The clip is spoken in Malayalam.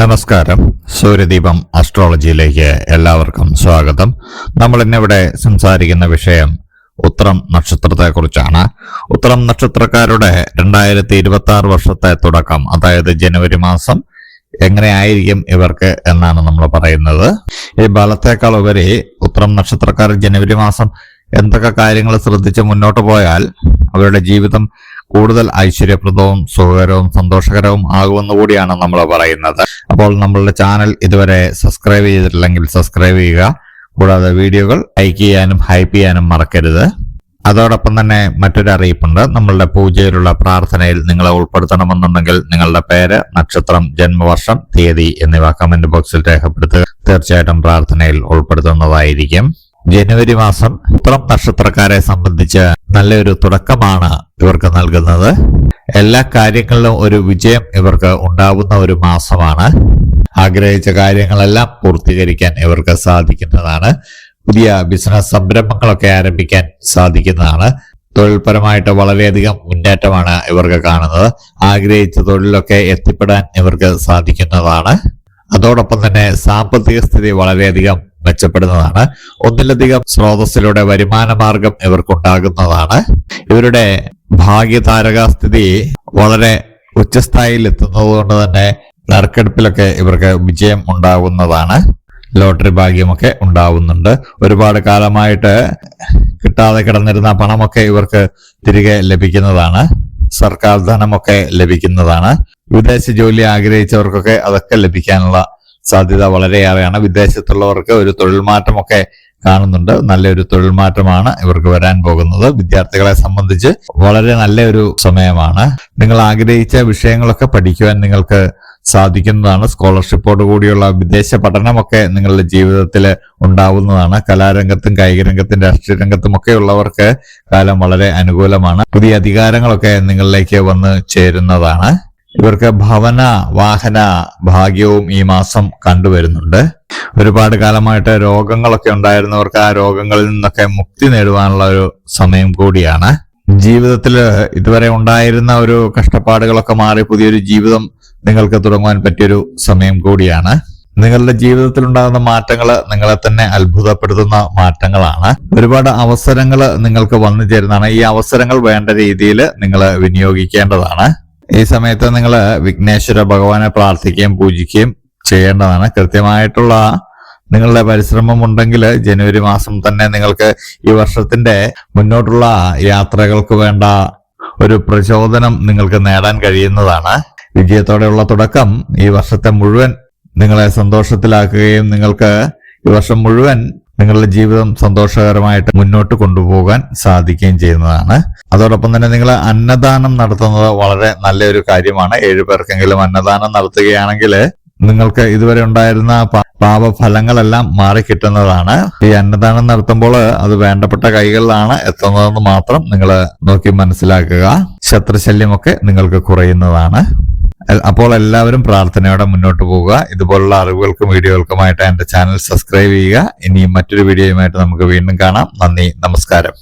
നമസ്കാരം. സൂര്യദീപം അസ്ട്രോളജിയിലേക്ക് എല്ലാവർക്കും സ്വാഗതം. നമ്മൾ ഇന്നിവിടെ സംസാരിക്കുന്ന വിഷയം ഉത്രം നക്ഷത്രത്തെക്കുറിച്ചാണ്. ഉത്രം നക്ഷത്രക്കാരുടെ രണ്ടായിരത്തി ഇരുപത്തി ആറ് വർഷത്തെ തുടക്കം അതായത് ജനുവരി മാസം എങ്ങനെയായിരിക്കും ഇവർക്ക് എന്നാണ് നമ്മൾ പറയുന്നത്. ഈ ബലത്തേക്കാൾ ഉപരി ഉത്രം നക്ഷത്രക്കാർ ജനുവരി മാസം എന്തൊക്കെ കാര്യങ്ങൾ ശ്രദ്ധിച്ച് മുന്നോട്ട് പോയാൽ അവരുടെ ജീവിതം കൂടുതൽ ഐശ്വര്യപ്രദവും സുഖകരവും സന്തോഷകരവും ആകുമെന്ന് കൂടിയാണ് നമ്മൾ പറയുന്നത്. അപ്പോൾ നമ്മളുടെ ചാനൽ ഇതുവരെ സബ്സ്ക്രൈബ് ചെയ്തിട്ടില്ലെങ്കിൽ സബ്സ്ക്രൈബ് ചെയ്യുക. കൂടാതെ വീഡിയോകൾ ലൈക്ക് ചെയ്യാനും ഹൈപ്പ് ചെയ്യാനും മറക്കരുത്. അതോടൊപ്പം തന്നെ മറ്റൊരു അറിയിപ്പുണ്ട്. നമ്മളുടെ പൂജയിലുള്ള പ്രാർത്ഥനയിൽ നിങ്ങളെ ഉൾപ്പെടുത്തണമെന്നുണ്ടെങ്കിൽ നിങ്ങളുടെ പേര് നക്ഷത്രം ജന്മവർഷം തീയതി എന്നിവ കമന്റ് ബോക്സിൽ രേഖപ്പെടുത്തുക. തീർച്ചയായിട്ടും പ്രാർത്ഥനയിൽ ഉൾപ്പെടുത്തുന്നതായിരിക്കും. ജനുവരി മാസം ഇത്രം നക്ഷത്രക്കാരെ സംബന്ധിച്ച് നല്ലൊരു തുടക്കമാണ് ഇവർക്ക് നൽകുന്നത്. എല്ലാ കാര്യങ്ങളിലും ഒരു വിജയം ഇവർക്ക് ഉണ്ടാവുന്ന ഒരു മാസമാണ്. ആഗ്രഹിച്ച കാര്യങ്ങളെല്ലാം പൂർത്തീകരിക്കാൻ ഇവർക്ക് സാധിക്കുന്നതാണ്. പുതിയ ബിസിനസ് സംരംഭങ്ങളൊക്കെ ആരംഭിക്കാൻ സാധിക്കുന്നതാണ്. തൊഴിൽപരമായിട്ട് വളരെയധികം മുന്നേറ്റമാണ് ഇവർക്ക് കാണുന്നത്. ആഗ്രഹിച്ച തൊഴിലൊക്കെ എത്തിപ്പെടാൻ ഇവർക്ക് സാധിക്കുന്നതാണ്. അതോടൊപ്പം തന്നെ സാമ്പത്തിക സ്ഥിതി വളരെയധികം മെച്ചപ്പെടുന്നതാണ്. ഒന്നിലധികം സ്രോതസ്സിലൂടെ വരുമാന മാർഗം ഇവർക്കുണ്ടാകുന്നതാണ്. ഇവരുടെ ഭാഗ്യതാരകാസ്ഥിതി വളരെ ഉച്ചസ്ഥായിയിൽ എത്തുന്നത് കൊണ്ട് തന്നെ നറുക്കെടുപ്പിലൊക്കെ ഇവർക്ക് വിജയം ഉണ്ടാകുന്നതാണ്. ലോട്ടറി ഭാഗ്യമൊക്കെ ഉണ്ടാവുന്നുണ്ട്. ഒരുപാട് കാലമായിട്ട് കിട്ടാതെ കിടന്നിരുന്ന പണമൊക്കെ ഇവർക്ക് തിരികെ ലഭിക്കുന്നതാണ്. സർക്കാർ ധനമൊക്കെ ലഭിക്കുന്നതാണ്. വിദേശ ജോലി ആഗ്രഹിച്ചവർക്കൊക്കെ അതൊക്കെ ലഭിക്കാനുള്ള സാധ്യത വളരെയേറെയാണ്. വിദേശത്തുള്ളവർക്ക് ഒരു തൊഴിൽ മാറ്റമൊക്കെ കാണുന്നുണ്ട്. നല്ലൊരു തൊഴിൽ മാറ്റമാണ് ഇവർക്ക് വരാൻ പോകുന്നത്. വിദ്യാർത്ഥികളെ സംബന്ധിച്ച് വളരെ നല്ലൊരു സമയമാണ്. നിങ്ങൾ ആഗ്രഹിച്ച വിഷയങ്ങളൊക്കെ പഠിക്കുവാൻ നിങ്ങൾക്ക് സാധിക്കുന്നതാണ്. സ്കോളർഷിപ്പോട് കൂടിയുള്ള വിദേശ പഠനമൊക്കെ നിങ്ങളുടെ ജീവിതത്തിൽ ഉണ്ടാവുന്നതാണ്. കലാരംഗത്തും കായിക രംഗത്തും രാഷ്ട്രീയ രംഗത്തും ഒക്കെ ഉള്ളവർക്ക് കാലം വളരെ അനുകൂലമാണ്. പുതിയ അധികാരങ്ങളൊക്കെ നിങ്ങളിലേക്ക് വന്ന് ചേരുന്നതാണ്. ഇവർക്ക് ഭവന വാഹന ഭാഗ്യവും ഈ മാസം കണ്ടുവരുന്നുണ്ട്. ഒരുപാട് കാലമായിട്ട് രോഗങ്ങളൊക്കെ ഉണ്ടായിരുന്നവർക്ക് ആ രോഗങ്ങളിൽ നിന്നൊക്കെ മുക്തി നേടുവാനുള്ള ഒരു സമയം കൂടിയാണ്. ജീവിതത്തിൽ ഇതുവരെ ഉണ്ടായിരുന്ന ഒരു കഷ്ടപ്പാടുകളൊക്കെ മാറി പുതിയൊരു ജീവിതം നിങ്ങൾക്ക് തുടങ്ങുവാൻ പറ്റിയൊരു സമയം കൂടിയാണ്. നിങ്ങളുടെ ജീവിതത്തിൽ ഉണ്ടാകുന്ന മാറ്റങ്ങൾ നിങ്ങളെ തന്നെ അത്ഭുതപ്പെടുത്തുന്ന മാറ്റങ്ങളാണ്. ഒരുപാട് അവസരങ്ങൾ നിങ്ങൾക്ക് വന്നു ചേരുന്നതാണ്. ഈ അവസരങ്ങൾ വേണ്ട രീതിയിൽ നിങ്ങൾ വിനിയോഗിക്കേണ്ടതാണ്. ഈ സമയത്ത് നിങ്ങൾ വിഘ്നേശ്വര ഭഗവാനെ പ്രാർത്ഥിക്കുകയും പൂജിക്കുകയും ചെയ്യേണ്ടതാണ്. കൃത്യമായിട്ടുള്ള നിങ്ങളുടെ പരിശ്രമം ഉണ്ടെങ്കിൽ ജനുവരി മാസം തന്നെ നിങ്ങൾക്ക് ഈ വർഷത്തിന്റെ മുന്നോട്ടുള്ള യാത്രകൾക്ക് വേണ്ട ഒരു പ്രചോദനം നിങ്ങൾക്ക് നേടാൻ കഴിയുന്നതാണ്. വിജയത്തോടെയുള്ള തുടക്കം ഈ വർഷത്തെ മുഴുവൻ നിങ്ങളെ സന്തോഷത്തിലാക്കുകയും നിങ്ങൾക്ക് ഈ വർഷം മുഴുവൻ നിങ്ങളുടെ ജീവിതം സന്തോഷകരമായിട്ട് മുന്നോട്ട് കൊണ്ടുപോകാൻ സാധിക്കുകയും ചെയ്യുന്നതാണ്. അതോടൊപ്പം തന്നെ നിങ്ങൾ അന്നദാനം നടത്തുന്നത് വളരെ നല്ലൊരു കാര്യമാണ്. ഏഴു പേർക്കെങ്കിലും അന്നദാനം നടത്തുകയാണെങ്കിൽ നിങ്ങൾക്ക് ഇതുവരെ ഉണ്ടായിരുന്ന പാപഫലങ്ങളെല്ലാം മാറിക്കിട്ടുന്നതാണ് ഈ അന്നദാനം നടത്തുമ്പോൾ അത് വേണ്ടപ്പെട്ട കൈകളിലാണ് എത്തുന്നതെന്ന് മാത്രം നിങ്ങൾ നോക്കി മനസ്സിലാക്കുക. ശത്രുശല്യമൊക്കെ നിങ്ങൾക്ക് കുറയുന്നതാണ്. അപ്പോൾ എല്ലാവരും പ്രാർത്ഥനയോടെ മുന്നോട്ട് പോവുക. ഇതുപോലുള്ള അറിവുകൾക്കും വീഡിയോകൾക്കുമായിട്ട് എന്റെ ചാനൽ സബ്സ്ക്രൈബ് ചെയ്യുക. ഇനിയും മറ്റൊരു വീഡിയോയുമായിട്ട് നമുക്ക് വീണ്ടും കാണാം. നന്ദി നമസ്കാരം.